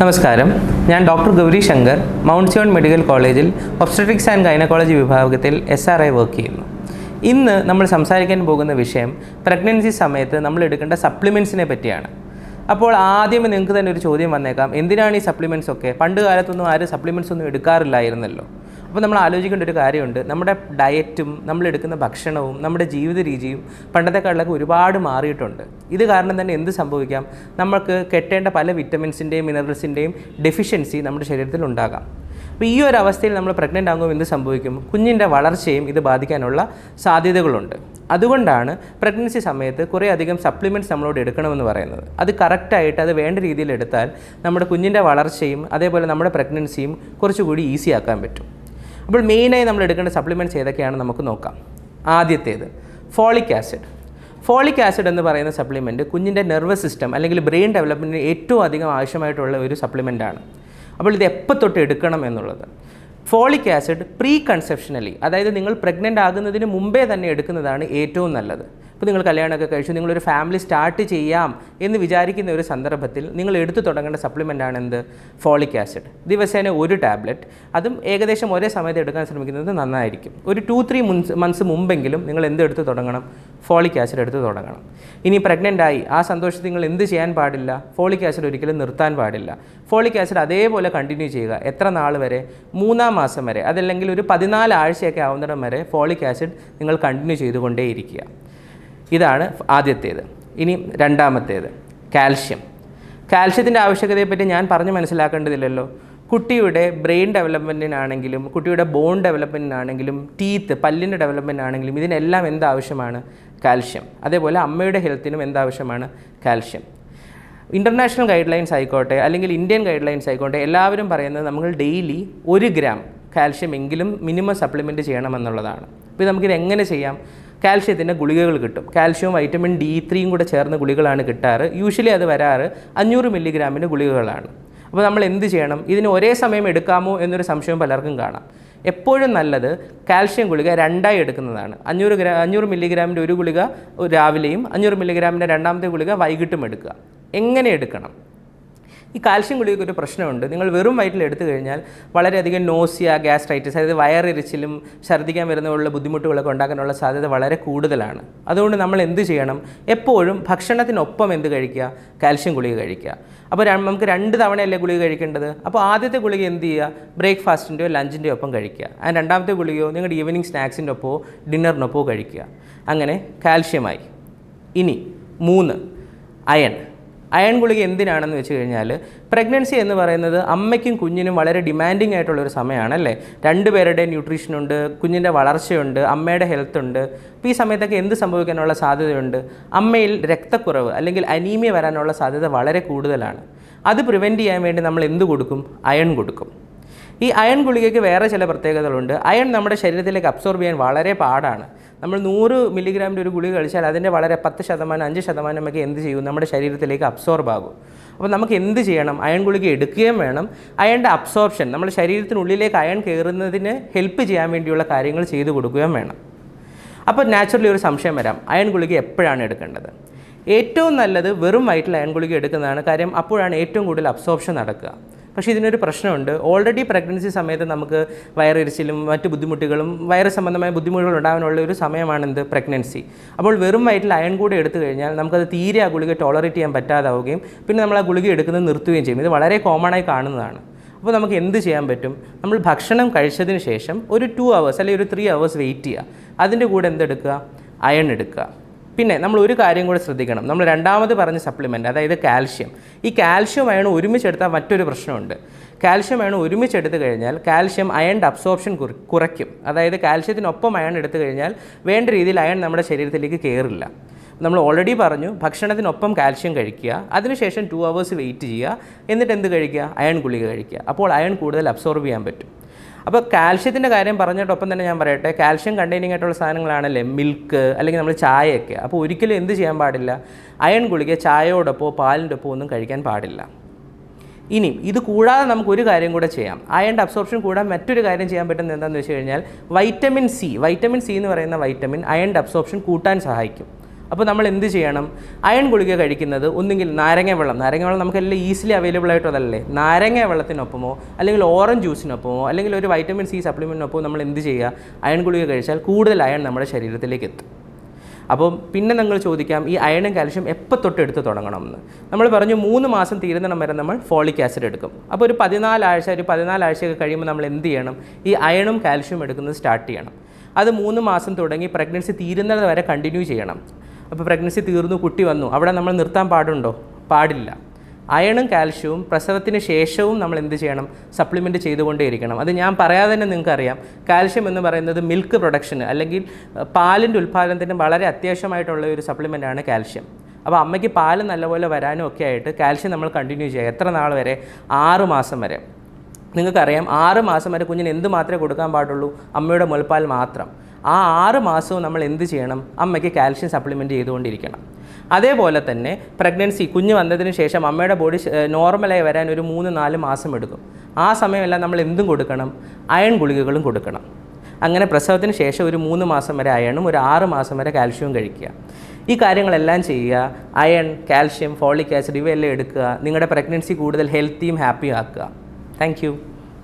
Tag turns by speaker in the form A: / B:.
A: നമസ്കാരം. ഞാൻ doctor Gauri Shankar Mount Zion medical കോളേജിൽ ഒബ്സ്റ്റിക്സ് ആൻഡ് ഗൈനക്കോളജി വിഭാഗത്തിൽ എസ് ആർ ഐ വർക്ക് ചെയ്യുന്നു. ഇന്ന് നമ്മൾ സംസാരിക്കാൻ പോകുന്ന വിഷയം പ്രഗ്നൻസി സമയത്ത് നമ്മൾ എടുക്കേണ്ട സപ്ലിമെൻസിനെ പറ്റിയാണ്. അപ്പോൾ ആദ്യം നിങ്ങൾക്ക് തന്നെ ഒരു ചോദ്യം വന്നേക്കാം. എന്തിനാണ് ഈ സപ്ലിമെൻസ് ഒക്കെ? പണ്ട് കാലത്തൊന്നും ആരും സപ്ലിമെൻസ് ഒന്നും എടുക്കാറില്ലായിരുന്നല്ലോ. അപ്പോൾ നമ്മൾ ആലോചിക്കേണ്ട ഒരു കാര്യമുണ്ട്. നമ്മുടെ ഡയറ്റും നമ്മൾ എടുക്കുന്ന ഭക്ഷണവും നമ്മുടെ ജീവിത രീതിയും പണ്ടത്തെക്കാളിലൊക്കെ ഒരുപാട് മാറിയിട്ടുണ്ട്. ഇത് കാരണം തന്നെ എന്ത് സംഭവിക്കാം? നമുക്ക് കെട്ടേണ്ട പല വിറ്റമിൻസിന്റെയും മിനറൽസിന്റെയും ഡെഫിഷ്യൻസി നമ്മുടെ ശരീരത്തിൽ ഉണ്ടാകാം. അപ്പോൾ ഈ ഒരു അവസ്ഥയിൽ നമ്മൾ പ്രഗ്നന്റ് ആകുമ്പോൾ എന്ത് സംഭവിക്കും? കുഞ്ഞിന്റെ വളർച്ചയും ഇത് ബാധിക്കാനുള്ള സാധ്യതകളുണ്ട്. അതുകൊണ്ടാണ് പ്രഗ്നൻസി സമയത്ത് കുറേ അധികം സപ്ലിമെന്റ്സ് നമ്മളോട് എടുക്കണമെന്ന് പറയുന്നത്. അത് കറക്റ്റായിട്ട് അത് വേണ്ട രീതിയിൽ എടുത്താൽ നമ്മുടെ കുഞ്ഞിന്റെ വളർച്ചയും അതേപോലെ നമ്മുടെ പ്രഗ്നൻസിയും കുറച്ചുകൂടി ഈസി ആക്കാൻ പറ്റും. അപ്പോൾ മെയിനായി നമ്മൾ എടുക്കേണ്ട സപ്ലിമെന്റ്സ് ഏതൊക്കെയാണ് നമുക്ക് നോക്കാം. ആദ്യത്തേത് ഫോളിക് ആസിഡ് ഫോളിക് ആസിഡ് എന്ന് പറയുന്ന സപ്ലിമെന്റ് കുഞ്ഞിന്റെ നെർവസ് സിസ്റ്റം അല്ലെങ്കിൽ ബ്രെയിൻ ഡെവലപ്മെന്റിന് ഏറ്റവും അധികം ആവശ്യമായിട്ടുള്ള ഒരു സപ്ലിമെന്റാണ് അപ്പോൾ ഇത് എപ്പോൾ തൊട്ട് എടുക്കണം എന്നുള്ളത്. ഫോളിക് ആസിഡ് പ്രീ കൺസെപ്ഷനലി അതായത് നിങ്ങൾ പ്രഗ്നന്റ് ആകുന്നതിന് മുമ്പേ തന്നെ എടുക്കുന്നതാണ് ഏറ്റവും നല്ലത്. ഇപ്പോൾ നിങ്ങൾ കല്യാണമൊക്കെ കഴിച്ചു നിങ്ങളൊരു ഫാമിലി സ്റ്റാർട്ട് ചെയ്യാം എന്ന് വിചാരിക്കുന്ന ഒരു സന്ദർഭത്തിൽ നിങ്ങൾ എടുത്തു തുടങ്ങേണ്ട സപ്ലിമെന്റ് ആണ് എന്ത്? ഫോളിക് ആസിഡ് ദിവസേന ഒരു ടാബ്ലറ്റ് അതും ഏകദേശം ഒരേ സമയത്ത് എടുക്കാൻ ശ്രമിക്കുന്നത് നന്നായിരിക്കും. ഒരു ടു ത്രീ മന്ത്സ് മന്ത്സ് മുമ്പെങ്കിലും നിങ്ങൾ എന്ത് എടുത്ത് തുടങ്ങണം? ഫോളിക് ആസിഡ് എടുത്ത് തുടങ്ങണം. ഇനി പ്രഗ്നന്റ് ആയി ആ സന്തോഷത്തിൽ നിങ്ങൾ എന്ത് ചെയ്യാൻ പാടില്ല? ഫോളിക് ആസിഡ് ഒരിക്കലും നിർത്താൻ പാടില്ല. ഫോളിക് ആസിഡ് അതേപോലെ കണ്ടിന്യൂ ചെയ്യുക. എത്ര നാൾ വരെ? മൂന്നാം മാസം വരെ. അതല്ലെങ്കിൽ ഒരു പതിനാല് ആഴ്ചയൊക്കെ ആവുന്നിടം വരെ ഫോളിക് ആസിഡ് നിങ്ങൾ കണ്ടിന്യൂ ചെയ്തുകൊണ്ടേയിരിക്കുക. ഇതാണ് ആദ്യത്തേത്. ഇനി രണ്ടാമത്തേത് കാൽഷ്യം. കാൽഷ്യത്തിന്റെ ആവശ്യകതയെപ്പറ്റി ഞാൻ പറഞ്ഞ് മനസ്സിലാക്കേണ്ടതില്ലല്ലോ. കുട്ടിയുടെ ബ്രെയിൻ ഡെവലപ്മെന്റിനാണെങ്കിലും കുട്ടിയുടെ ബോൺ ഡെവലപ്മെന്റിനാണെങ്കിലും ടീത്ത് പല്ലിന്റെ ഡെവലപ്മെന്റിനാണെങ്കിലും ഇതിനെല്ലാം എന്താവശ്യമാണ് കാൽഷ്യം. അതേപോലെ അമ്മയുടെ ഹെൽത്തിനും എന്താവശ്യമാണ് കാൽഷ്യം. ഇന്റർനാഷണൽ ഗൈഡ് ലൈൻസ് ആയിക്കോട്ടെ അല്ലെങ്കിൽ ഇന്ത്യൻ ഗൈഡ് ലൈൻസ് ആയിക്കോട്ടെ എല്ലാവരും പറയുന്നത് നമ്മൾ ഡെയിലി ഒരു ഗ്രാം കാൽഷ്യം എങ്കിലും മിനിമം സപ്ലിമെന്റ് ചെയ്യണമെന്നുള്ളതാണ്. അപ്പോൾ നമുക്കിത് എങ്ങനെ ചെയ്യാം? കാൽഷ്യത്തിന്റെ ഗുളികകൾ കിട്ടും. കാൽഷ്യവും വൈറ്റമിൻ ഡി ത്രീയും കൂടെ ചേർന്ന ഗുളികളാണ് കിട്ടാറ്. യൂഷ്വലി അത് വരാറ് അഞ്ഞൂറ് മില്ലിഗ്രാമിന്റെ ഗുളികകളാണ്. അപ്പോൾ നമ്മൾ എന്ത് ചെയ്യണം? ഇതിന് ഒരേ സമയം എടുക്കാമോ എന്നൊരു സംശയം പലർക്കും കാണാം. എപ്പോഴും നല്ലത് കാൽഷ്യം ഗുളിക രണ്ടായി എടുക്കുന്നതാണ്. അഞ്ഞൂറ് ഗ്രാ അഞ്ഞൂറ് മില്ലിഗ്രാമിന്റെ ഒരു ഗുളിക രാവിലെയും അഞ്ഞൂറ് മില്ലിഗ്രാമിന്റെ രണ്ടാമത്തെ ഗുളിക വൈകിട്ടും എടുക്കുക. എങ്ങനെ എടുക്കണം? ഈ കാൽഷ്യം ഗുളികയ്ക്ക് ഒരു പ്രശ്നമുണ്ട്. നിങ്ങൾ വെറും വയറ്റിൽ എടുത്തു കഴിഞ്ഞാൽ വളരെയധികം നോസിയ ഗ്യാസ്ട്രൈറ്റിസ് അതായത് വയറിരിച്ചിലും ഛർദ്ദിക്കാൻ വരുന്നതിനുള്ള ബുദ്ധിമുട്ടുകളൊക്കെ ഉണ്ടാക്കാനുള്ള സാധ്യത വളരെ കൂടുതലാണ്. അതുകൊണ്ട് നമ്മൾ എന്ത് ചെയ്യണം? എപ്പോഴും ഭക്ഷണത്തിനൊപ്പം എന്ത് കഴിക്കുക? കാൽഷ്യം ഗുളിക കഴിക്കുക. അപ്പോൾ നമുക്ക് രണ്ട് തവണയല്ലേ ഗുളിക കഴിക്കേണ്ടത്? അപ്പോൾ ആദ്യത്തെ ഗുളിക എന്ത് ചെയ്യുക? ബ്രേക്ക്ഫാസ്റ്റിന്റെയോ ലഞ്ചിന്റെയോ ഒപ്പം കഴിക്കുക. ആ രണ്ടാമത്തെ ഗുളികയോ നിങ്ങളുടെ ഈവനിങ് സ്നാക്സിന്റെ ഒപ്പമോ ഡിന്നറിനൊപ്പമോ കഴിക്കുക. അങ്ങനെ കാൽഷ്യമായി. ഇനി മൂന്ന് അയൺ. അയൺ ഗുളിക എന്തിനാണെന്ന് വെച്ച് കഴിഞ്ഞാൽ പ്രഗ്നൻസി എന്ന് പറയുന്നത് അമ്മയ്ക്കും കുഞ്ഞിനും വളരെ ഡിമാൻഡിങ് ആയിട്ടുള്ള ഒരു സമയമാണ് അല്ലേ? രണ്ടുപേരുടെ ന്യൂട്രീഷനുണ്ട് കുഞ്ഞിന്റെ വളർച്ചയുണ്ട് അമ്മയുടെ ഹെൽത്ത് ഉണ്ട്. അപ്പോൾ ഈ സമയത്തൊക്കെ എന്ത് സംഭവിക്കാനുള്ള സാധ്യതയുണ്ട്? അമ്മയിൽ രക്തക്കുറവ് അല്ലെങ്കിൽ അനീമിയ വരാനുള്ള സാധ്യത വളരെ കൂടുതലാണ്. അത് പ്രിവെന്റ് ചെയ്യാൻ വേണ്ടി നമ്മൾ എന്ത് കൊടുക്കും? അയൺ കൊടുക്കും. ഈ അയൺ ഗുളികയ്ക്ക് വേറെ ചില പ്രത്യേകതകളുണ്ട്. അയൺ നമ്മുടെ ശരീരത്തിലേക്ക് അബ്സോർബ് ചെയ്യാൻ വളരെ പാടാണ്. നമ്മൾ നൂറ് മില്ലിഗ്രാമിന്റെ ഒരു ഗുളിക കഴിച്ചാൽ അതിന്റെ വളരെ പത്ത് ശതമാനം അഞ്ച് ശതമാനമൊക്കെ എന്ത് ചെയ്യും? നമ്മുടെ ശരീരത്തിലേക്ക് അബ്സോർബ് ആകും. അപ്പോൾ നമുക്ക് എന്ത് ചെയ്യണം? അയൺ ഗുളിക എടുക്കുകയും വേണം. അയണിന്റെ അബ്സോർപ്ഷൻ നമ്മുടെ ശരീരത്തിനുള്ളിലേക്ക് അയൺ കയറുന്നതിന് ഹെൽപ്പ് ചെയ്യാൻ വേണ്ടിയുള്ള കാര്യങ്ങൾ ചെയ്തു കൊടുക്കുകയും വേണം. അപ്പോൾ നാച്ചുറലി ഒരു സംശയം വരാം. അയൺ ഗുളിക എപ്പോഴാണ് എടുക്കേണ്ടത്? ഏറ്റവും നല്ലത് വെറും വയറ്റിൽ അയൺ ഗുളിക എടുക്കുന്നതാണ്. കാര്യം അപ്പോഴാണ് ഏറ്റവും കൂടുതൽ അബ്സോർപ്ഷൻ നടക്കുക. പക്ഷേ ഇതിനൊരു പ്രശ്നമുണ്ട്. ഓൾറെഡി പ്രഗ്നൻസി സമയത്ത് നമുക്ക് വയറിരിച്ചിലും മറ്റ് ബുദ്ധിമുട്ടുകളും വയറ് സംബന്ധമായ ബുദ്ധിമുട്ടുകൾ ഉണ്ടാകാനുള്ള ഒരു സമയമാണെന്ത് പ്രഗ്നൻസി അപ്പോൾ വെറും വയറ്റിൽ അയൺ കൂടെ എടുത്തു കഴിഞ്ഞാൽ നമുക്കത് തീരെ ആ ഗുളിക ടോളറേറ്റ് ചെയ്യാൻ പറ്റാതാവുകയും പിന്നെ നമ്മൾ ആ ഗുളിക എടുക്കുന്നത് നിർത്തുകയും ചെയ്യും. ഇത് വളരെ കോമൺ ആയി കാണുന്നതാണ്. അപ്പോൾ നമുക്ക് എന്ത് ചെയ്യാൻ പറ്റും? നമ്മൾ ഭക്ഷണം കഴിച്ചതിന് ശേഷം ഒരു ടു അവേഴ്സ് അല്ലെങ്കിൽ ഒരു ത്രീ അവേഴ്സ് വെയിറ്റ് ചെയ്യുക. അതിന്റെ കൂടെ എന്തെടുക്കുക? അയൺ എടുക്കുക. പിന്നെ നമ്മൾ ഒരു കാര്യം കൂടെ ശ്രദ്ധിക്കണം. നമ്മൾ രണ്ടാമത് പറഞ്ഞ സപ്ലിമെന്റ് അതായത് കാൽഷ്യം ഈ കാൽഷ്യം അയൺ ഒരുമിച്ചെടുത്താൽ മറ്റൊരു പ്രശ്നമുണ്ട്. കാൽഷ്യം അയൺ ഒരുമിച്ചെടുത്ത് കഴിഞ്ഞാൽ കാൽഷ്യം അയണിന്റെ അബ്സോർപ്ഷൻ കുറയ്ക്കും. അതായത് കാൽഷ്യത്തിനൊപ്പം അയൺ എടുത്തു കഴിഞ്ഞാൽ വേണ്ട രീതിയിൽ അയൺ നമ്മുടെ ശരീരത്തിലേക്ക് കയറില്ല നമ്മൾ ഓൾറെഡി പറഞ്ഞു ഭക്ഷണത്തിനൊപ്പം കാൽഷ്യം കഴിക്കുക അതിനുശേഷം ടു അവേഴ്സ് വെയിറ്റ് ചെയ്യുക എന്നിട്ട് എന്ത് കഴിക്കുക? അയൺ ഗുളിക കഴിക്കുക. അപ്പോൾ അയൺ കൂടുതൽ അബ്സോർബ് ചെയ്യാൻ പറ്റും. അപ്പോൾ കാൽഷ്യത്തിന്റെ കാര്യം പറഞ്ഞിട്ടൊപ്പം തന്നെ ഞാൻ പറയട്ടെ കാൽഷ്യം കണ്ടെയ്നിങ് ആയിട്ടുള്ള സാധനങ്ങളാണല്ലേ മിൽക്ക് അല്ലെങ്കിൽ നമ്മൾ ചായയൊക്കെ. അപ്പോൾ ഒരിക്കലും എന്ത് ചെയ്യാൻ പാടില്ല? അയൺ ഗുളിക ചായയോടൊപ്പോ പാലിന്റെ ഒപ്പമോ ഒന്നും കഴിക്കാൻ പാടില്ല. ഇനി ഇത് കൂടാതെ നമുക്ക് ഒരു കാര്യം കൂടെ ചെയ്യാം. അയണിന്റെ അബ്സോർപ്ഷൻ കൂടാൻ മറ്റൊരു കാര്യം ചെയ്യാൻ പറ്റുന്നത് എന്താണെന്ന് വെച്ച് കഴിഞ്ഞാൽ വൈറ്റമിൻ സി വൈറ്റമിൻ സി എന്ന് പറയുന്ന വൈറ്റമിൻ അയണിന്റെ അബ്സോർപ്ഷൻ കൂട്ടാൻ സഹായിക്കും. അപ്പോൾ നമ്മൾ എന്ത് ചെയ്യണം? അയൺ ഗുളിക കഴിക്കുന്നത് ഒന്നുകിൽ നാരങ്ങ വെള്ളം. നാരങ്ങ വെള്ളം നമുക്കെല്ലാം ഈസിലി അവൈലബിൾ ആയിട്ടുള്ളതല്ലേ നാരങ്ങ വെള്ളത്തിനൊപ്പമോ അല്ലെങ്കിൽ ഓറഞ്ച് ജ്യൂസിനൊപ്പമോ അല്ലെങ്കിൽ ഒരു വൈറ്റമിൻ സി സപ്ലിമെന്റിനൊപ്പമോ നമ്മൾ എന്ത് ചെയ്യുക? അയൺ ഗുളിക കഴിച്ചാൽ കൂടുതൽ അയൺ നമ്മുടെ ശരീരത്തിലേക്ക് എത്തും. അപ്പം പിന്നെ നിങ്ങൾ ചോദിക്കാം ഈ അയണും കാൽഷ്യം എപ്പോൾ തൊട്ട് എടുത്ത് തുടങ്ങണം എന്ന് നമ്മൾ പറഞ്ഞു മൂന്ന് മാസം തീരുന്നിടം വരെ നമ്മൾ ഫോളിക് ആസിഡ് എടുക്കും. അപ്പോൾ ഒരു പതിനാലാഴ്ച ഒരു പതിനാലാഴ്ചയൊക്കെ കഴിയുമ്പോൾ നമ്മൾ എന്ത് ചെയ്യണം? ഈ അയണും കാൽഷ്യം എടുക്കുന്നത് സ്റ്റാർട്ട് ചെയ്യണം. അത് മൂന്ന് മാസം തുടങ്ങി പ്രഗ്നൻസി തീരുന്നത് വരെ കണ്ടിന്യൂ ചെയ്യണം. അപ്പോൾ പ്രഗ്നൻസി തീർന്നു കുട്ടി വന്നു. അവിടെ നമ്മൾ നിർത്താൻ പാടുണ്ടോ? പാടില്ല. അയണും കാൽഷ്യവും പ്രസവത്തിന് ശേഷവും നമ്മൾ എന്ത് ചെയ്യണം? സപ്ലിമെന്റ് ചെയ്തുകൊണ്ടേയിരിക്കണം. അത് ഞാൻ പറയാതെ തന്നെ നിങ്ങൾക്കറിയാം. കാൽഷ്യം എന്ന് പറയുന്നത് മിൽക്ക് പ്രൊഡക്ഷന് അല്ലെങ്കിൽ പാലിന്റെ ഉൽപ്പാദനത്തിന് വളരെ അത്യാവശ്യമായിട്ടുള്ള ഒരു സപ്ലിമെന്റാണ് കാൽഷ്യം. അപ്പോൾ അമ്മയ്ക്ക് പാൽ നല്ലപോലെ വരാനും ഒക്കെ ആയിട്ട് കാൽഷ്യം നമ്മൾ കണ്ടിന്യൂ ചെയ്യുക. എത്ര നാൾ വരെ? ആറ് മാസം വരെ. നിങ്ങൾക്കറിയാം ആറ് മാസം വരെ കുഞ്ഞിന് എന്ത് മാത്രമേ കൊടുക്കാൻ പാടുള്ളൂ? അമ്മയുടെ മുലപ്പാൽ മാത്രം. ആ ആറ് മാസവും നമ്മൾ എന്ത് ചെയ്യണം? അമ്മയ്ക്ക് കാൽഷ്യം സപ്ലിമെന്റ് ചെയ്തുകൊണ്ടിരിക്കണം. അതേപോലെ തന്നെ പ്രഗ്നൻസി കുഞ്ഞ് വന്നതിന് ശേഷം അമ്മയുടെ ബോഡി നോർമലായി വരാൻ ഒരു മൂന്ന് നാല് മാസം എടുക്കും. ആ സമയമെല്ലാം നമ്മൾ എന്തും കൊടുക്കണം? അയൺ ഗുളികകളും കൊടുക്കണം. അങ്ങനെ പ്രസവത്തിന് ശേഷം ഒരു മൂന്ന് മാസം വരെ അയണും ഒരു ആറ് മാസം വരെ കാൽഷ്യവും കഴിക്കുക. ഈ കാര്യങ്ങളെല്ലാം ചെയ്യുക. അയൺ കാൽഷ്യം ഫോളിക് ആസിഡ് ഇവയെല്ലാം എടുക്കുക. നിങ്ങളുടെ പ്രഗ്നൻസി കൂടുതൽ ഹെൽത്തിയും ഹാപ്പിയും ആക്കുക. താങ്ക്